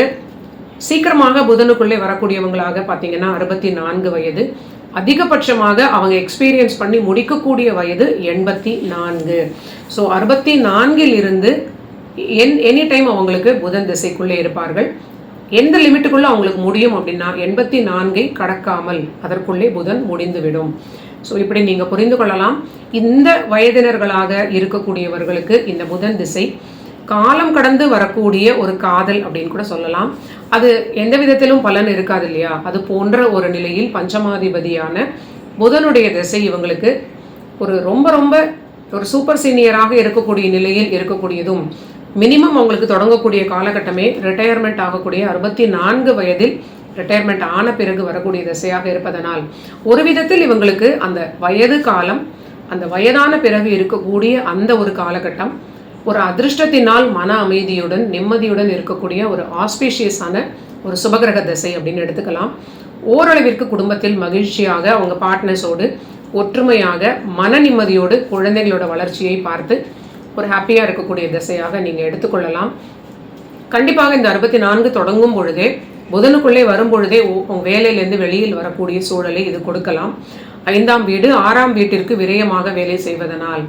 Speaker 1: சீக்கிரமாக புதனுக்குள்ளே வரக்கூடியவங்களாக பார்த்தீங்கன்னா அறுபத்தி நான்கு வயது. அதிகபட்சமாக அவங்க எக்ஸ்பீரியன்ஸ் பண்ணி முடிக்கக்கூடிய வயது எண்பத்தி நான்கு. ஸோ அறுபத்தி நான்கில் இருந்து என் எனி டைம் அவங்களுக்கு புதன் திசைக்குள்ளே இருப்பார்கள். எந்த லிமிட்டுக்குள்ளே அவங்களுக்கு முடியும் அப்படின்னா எண்பத்தி நான்கை கடக்காமல் அதற்குள்ளே புதன் முடிந்துவிடும். ஸோ இப்படி நீங்கள் புரிந்து கொள்ளலாம். இந்த வயதினர்களாக இருக்கக்கூடியவர்களுக்கு இந்த புதன் திசை காலம் கடந்து வரக்கூடிய ஒரு காதல் அப்படின்னு கூட சொல்லலாம். அது எந்த விதத்திலும் பலன் இருக்காது இல்லையா? அது போன்ற ஒரு நிலையில் பஞ்சமாதிபதியான புதனுடைய திசை இவங்களுக்கு ஒரு ரொம்ப ரொம்ப ஒரு சூப்பர் சீனியராக இருக்கக்கூடிய நிலையில் இருக்கக்கூடியதும் மினிமம் அவங்களுக்கு தொடங்கக்கூடிய காலகட்டமே ரிட்டையர்மெண்ட் ஆகக்கூடிய அறுபத்தி நான்கு வயதில் ரிட்டையர்மெண்ட் ஆன பிறகு வரக்கூடிய திசையாக இருப்பதனால் ஒரு விதத்தில் இவங்களுக்கு அந்த வயது காலம் அந்த வயதான பிறகு இருக்கக்கூடிய அந்த ஒரு காலகட்டம் ஒரு அதிர்ஷ்டத்தினால் மன அமைதியுடன் நிம்மதியுடன் இருக்கக்கூடிய ஒரு ஆஸ்பீஷியஸான ஒரு சுபகிரக திசை அப்படின்னு எடுத்துக்கலாம். ஓரளவிற்கு குடும்பத்தில் மகிழ்ச்சியாக அவங்க பார்ட்னர்ஸோடு ஒற்றுமையாக மன நிம்மதியோடு குழந்தைகளோட வளர்ச்சியை பார்த்து ஒரு ஹாப்பியாக இருக்கக்கூடிய திசையாக நீங்கள் எடுத்துக்கொள்ளலாம். கண்டிப்பாக இந்த அறுபத்தி நான்கு தொடங்கும் பொழுதே புதனுக்குள்ளே வரும்பொழுதே வேலையிலேருந்து வெளியில் வரக்கூடிய சூழலை இது கொடுக்கலாம். ஐந்தாம் வீடு ஆறாம் வீட்டிற்கு விரயமாக வேலை செய்வதனால்.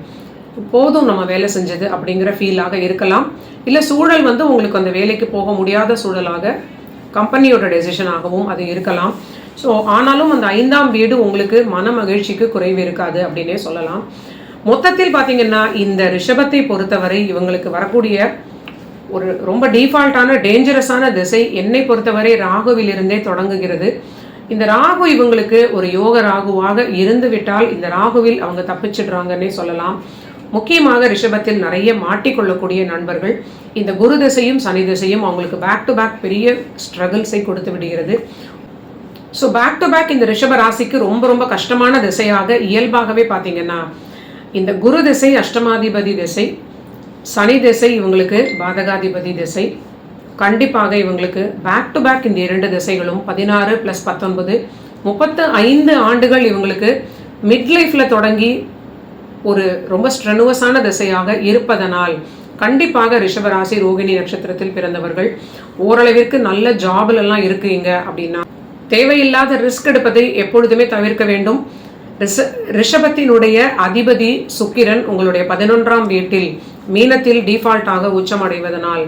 Speaker 1: போதும் நம்ம வேலை செஞ்சது அப்படிங்கிற ஃபீலாக இருக்கலாம். இல்லை சூழல் வந்து உங்களுக்கு அந்த வேலைக்கு போக முடியாத சூழலாக கம்பெனியோட டெசிஷனாகவும் அது இருக்கலாம். ஸோ ஆனாலும் அந்த ஐந்தாம் வீடு உங்களுக்கு மன மகிழ்ச்சிக்கு குறைவு இருக்காது அப்படின்னே சொல்லலாம். மொத்தத்தில் பார்த்தீங்கன்னா இந்த ரிஷபத்தை பொறுத்தவரை இவங்களுக்கு வரக்கூடிய ஒரு ரொம்ப டீஃபால்ட்டான டேஞ்சரஸான திசை என்னை பொறுத்தவரை ராகுவிலிருந்தே தொடங்குகிறது. இந்த ராகு இவங்களுக்கு ஒரு யோக ராகுவாக இருந்துவிட்டால் இந்த ராகுவில் அவங்க தப்பிச்சிடுறாங்கன்னே சொல்லலாம். முக்கியமாக ரிஷபத்தில் நிறைய மாட்டிக்கொள்ளக்கூடிய நண்பர்கள். இந்த குரு திசையும் சனி திசையும் அவங்களுக்கு பேக் டு பேக் பெரிய ஸ்ட்ரகிள்ஸை கொடுத்து விடுகிறது. ஸோ பேக் டு பேக் இந்த ரிஷப ராசிக்கு ரொம்ப ரொம்ப கஷ்டமான திசையாக இயல்பாகவே பார்த்தீங்கன்னா இந்த குரு திசை அஷ்டமாதிபதி திசை சனி திசை இவங்களுக்கு பாதகாதிபதி திசை. கண்டிப்பாக இவங்களுக்கு பேக் டு பேக் இந்த இரண்டு திசைகளும் பதினாறு ப்ளஸ் பத்தொன்பது முப்பத்து ஐந்து ஆண்டுகள் இவங்களுக்கு மிட் லைஃப்பில் தொடங்கி ஒரு ரொம்ப ஸ்ட்ரெனுவஸான திசையாக இருப்பதனால் கண்டிப்பாக ரிஷபராசி ரோகிணி நட்சத்திரத்தில் பிறந்தவர்கள் ஓரளவிற்கு நல்ல ஜாபிலெல்லாம் இருக்குது இங்கே அப்படின்னா தேவையில்லாத ரிஸ்க் எடுப்பதை எப்பொழுதுமே தவிர்க்க வேண்டும். ரிஷ ரிஷபத்தினுடைய அதிபதி சுக்கிரன் உங்களுடைய பதினொன்றாம் வீட்டில் மீனத்தில் டிஃபால்ட்டாக உச்சமடைவதனால்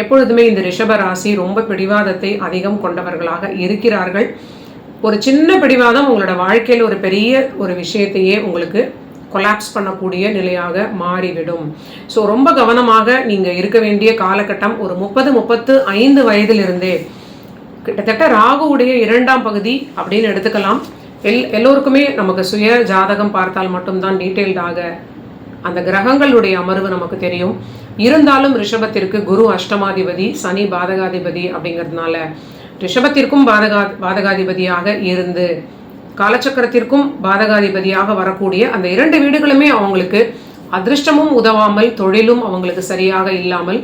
Speaker 1: எப்பொழுதுமே இந்த ரிஷப ராசி ரொம்ப பிடிவாதத்தை அதிகம் கொண்டவர்களாக இருக்கிறார்கள். ஒரு சின்ன பிடிவாதம் உங்களோட வாழ்க்கையில் ஒரு பெரிய ஒரு விஷயத்தையே உங்களுக்கு கொலாப்ஸ் பண்ணக்கூடிய நிலையாக மாறிவிடும். ஸோ ரொம்ப கவனமாக நீங்கள் இருக்க வேண்டிய காலகட்டம் ஒரு முப்பது முப்பத்து ஐந்து வயதிலிருந்தே கிட்டத்தட்ட ராகுவுடைய இரண்டாம் பகுதி அப்படின்னு எடுத்துக்கலாம். எல் எல்லோருக்குமே நமக்கு சுய ஜாதகம் பார்த்தால் மட்டும்தான் டீட்டெயில்டாக அந்த கிரகங்களுடைய அமர்வு நமக்கு தெரியும். இருந்தாலும் ரிஷபத்திற்கு குரு அஷ்டமாதிபதி சனி பாதகாதிபதி அப்படிங்கிறதுனால ரிஷபத்திற்கும் பாதகா பாதகாதிபதியாக இருந்து காலச்சக்கரத்திற்கும் பாதகாதிபதியாக வரக்கூடிய அந்த இரண்டு வீடுகளுமே அவங்களுக்கு அதிர்ஷ்டமும் உதவாமல் தொழிலும் அவங்களுக்கு சரியாக இல்லாமல்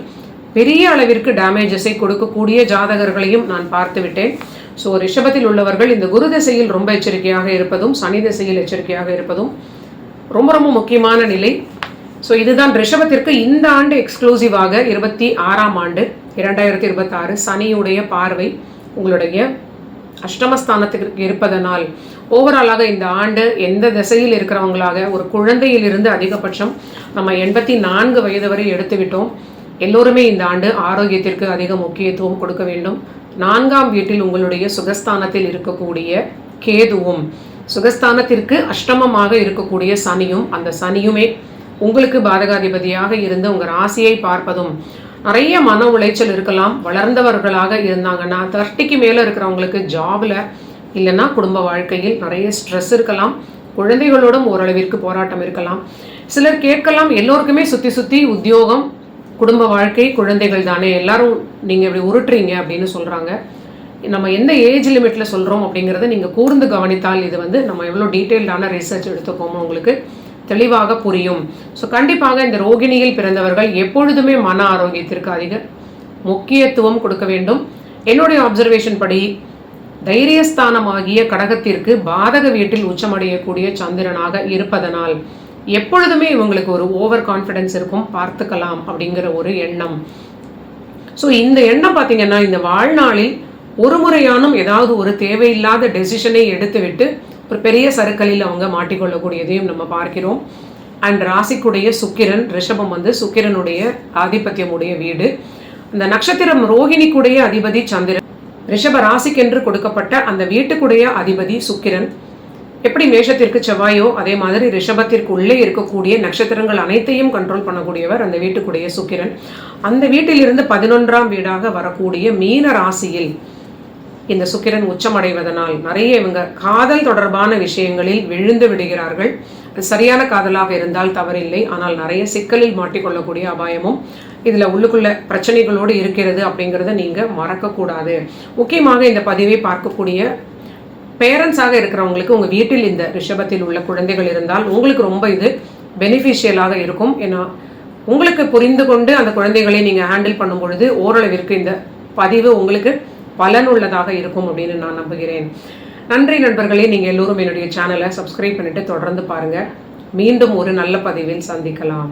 Speaker 1: பெரிய அளவிற்கு டேமேஜஸை கொடுக்கக்கூடிய ஜாதகர்களையும் நான் பார்த்து விட்டேன். ஸோ ரிஷபத்தில் உள்ளவர்கள் இந்த குரு திசையில் ரொம்ப எச்சரிக்கையாக இருப்பதும் சனி திசையில் எச்சரிக்கையாக இருப்பதும் ரொம்ப ரொம்ப முக்கியமான நிலை. ஸோ இதுதான் ரிஷபத்திற்கு இந்த ஆண்டு எக்ஸ்க்ளூசிவாக இருபத்தி ஆறாம் ஆண்டு இரண்டாயிரத்தி இருபத்தாறு சனியுடைய பார்வை. உங்களுடைய அஷ்டமஸ்தானத்துக்கு இருப்பதனால் ஓவராலாக இந்த ஆண்டு எந்த திசையில் இருக்கிறவங்களாக ஒரு குழந்தையிலிருந்து அதிகபட்சம் நம்ம எண்பத்தி நான்கு வயது வரை எடுத்துவிட்டோம். எல்லோருமே இந்த ஆண்டு ஆரோக்கியத்திற்கு அதிக முக்கியத்துவம் கொடுக்க வேண்டும். நான்காம் வீட்டில் உங்களுடைய சுகஸ்தானத்தில் இருக்கக்கூடிய கேதுவும் சுகஸ்தானத்திற்கு அஷ்டமமாக இருக்கக்கூடிய சனியும் அந்த சனியுமே உங்களுக்கு பாதகாதிபதியாக இருந்து உங்கள் ராசியை பார்ப்பதும் நிறைய மன உளைச்சல் இருக்கலாம். வளர்ந்தவர்களாக இருந்தாங்கன்னா தேர்ட்டிக்கு மேலே இருக்கிறவங்களுக்கு ஜாபில் இல்லைன்னா குடும்ப வாழ்க்கையில் நிறைய ஸ்ட்ரெஸ் இருக்கலாம். குழந்தைகளோடும் ஓரளவிற்கு போராட்டம் இருக்கலாம். சிலர் கேட்கலாம் எல்லோருக்குமே சுற்றி சுற்றி உத்தியோகம் குடும்ப வாழ்க்கை குழந்தைகள் தானே எல்லாரும் நீங்கள் இப்படி உருட்டுறீங்க அப்படின்னு சொல்கிறாங்க நம்ம எந்த ஏஜ் லிமிட்டில் சொல்கிறோம் அப்படிங்கிறத நீங்கள் கூர்ந்து கவனித்தால் இது வந்து நம்ம எவ்வளோ டீட்டெயில்டான ரிசர்ச் எடுத்துக்கோமோ உங்களுக்கு தெளிவாக புரியும். ஸோ கண்டிப்பாக இந்த ரோகிணியில் பிறந்தவர்கள் எப்பொழுதுமே மன ஆரோக்கியத்திற்கு அதிக முக்கியத்துவம் கொடுக்க வேண்டும். என்னுடைய அப்சர்வேஷன் படி தைரியஸ்தானமாகிய கடகத்திற்கு பாதக வீட்டில் உச்சமடையக்கூடிய சந்திரனாக இருப்பதனால் எப்பொழுதுமே இவங்களுக்கு ஒரு ஓவர் கான்ஃபிடென்ஸ் இருக்கும். பார்த்துக்கலாம் அப்படிங்கிற ஒரு எண்ணம். ஸோ இந்த எண்ணம் பார்த்தீங்கன்னா இந்த வாழ்நாளில் ஒரு முறையானும் ஏதாவது ஒரு தேவையில்லாத டெசிஷனை எடுத்துவிட்டு ஒரு பெரிய சருக்களில் அவங்க மாட்டிக்கொள்ளக்கூடியதையும் நம்ம பார்க்கிறோம். அண்ட் ராசிக்குடைய சுக்கிரன் ரிஷபம் வந்து சுக்கிரனுடைய ஆதிபத்தியமுடைய வீடு. அந்த நட்சத்திரம் ரோஹிணிக்குடைய அதிபதி சந்திரன். ரிஷப ராசிக்கென்று கொடுக்கப்பட்ட அந்த வீட்டுக்குடைய அதிபதி சுக்கிரன். எப்படி மேஷத்திற்கு செவ்வாயோ அதே மாதிரி ரிஷபத்திற்கு உள்ளே இருக்கக்கூடிய நட்சத்திரங்கள் அனைத்தையும் கண்ட்ரோல் பண்ணக்கூடியவர் அந்த வீட்டுக்குடைய சுக்கிரன். அந்த வீட்டிலிருந்து பதினொன்றாம் வீடாக வரக்கூடிய மீன ராசியில் இந்த சுக்கிரன் உச்சமடைவதனால் நிறைய இவங்க காதல் தொடர்பான விஷயங்களில் விழுந்து விடுகிறார்கள். சரியான காதலாக இருந்தால் தவறில்லை. ஆனால் நிறைய சிக்கலில் மாட்டிக்கொள்ளக்கூடிய அபாயமும் இதில் உள்ளுக்குள்ள பிரச்சனைகளோடு இருக்கிறது அப்படிங்கிறத நீங்கள் மறக்கக்கூடாது. முக்கியமாக இந்த பதிவை பார்க்கக்கூடிய பேரண்ட்ஸாக இருக்கிறவங்களுக்கு உங்கள் வீட்டில் இந்த ரிஷபத்தில் உள்ள குழந்தைகள் இருந்தால் உங்களுக்கு ரொம்ப இது பெனிஃபிஷியலாக இருக்கும். ஏன்னா உங்களுக்கு புரிந்து கொண்டு அந்த குழந்தைகளை நீங்கள் ஹேண்டில் பண்ணும் பொழுது ஓரளவிற்கு இந்த பதிவு உங்களுக்கு பலனுள்ளதாக இருக்கும் அப்படின்னு நான் நம்புகிறேன். நன்றி நண்பர்களே நீங்கள் எல்லோரும் என்னுடைய சேனலை சப்ஸ்கிரைப் பண்ணிட்டு தொடர்ந்து பாருங்கள் மீண்டும் ஒரு நல்ல பதிவில் சந்திக்கலாம்.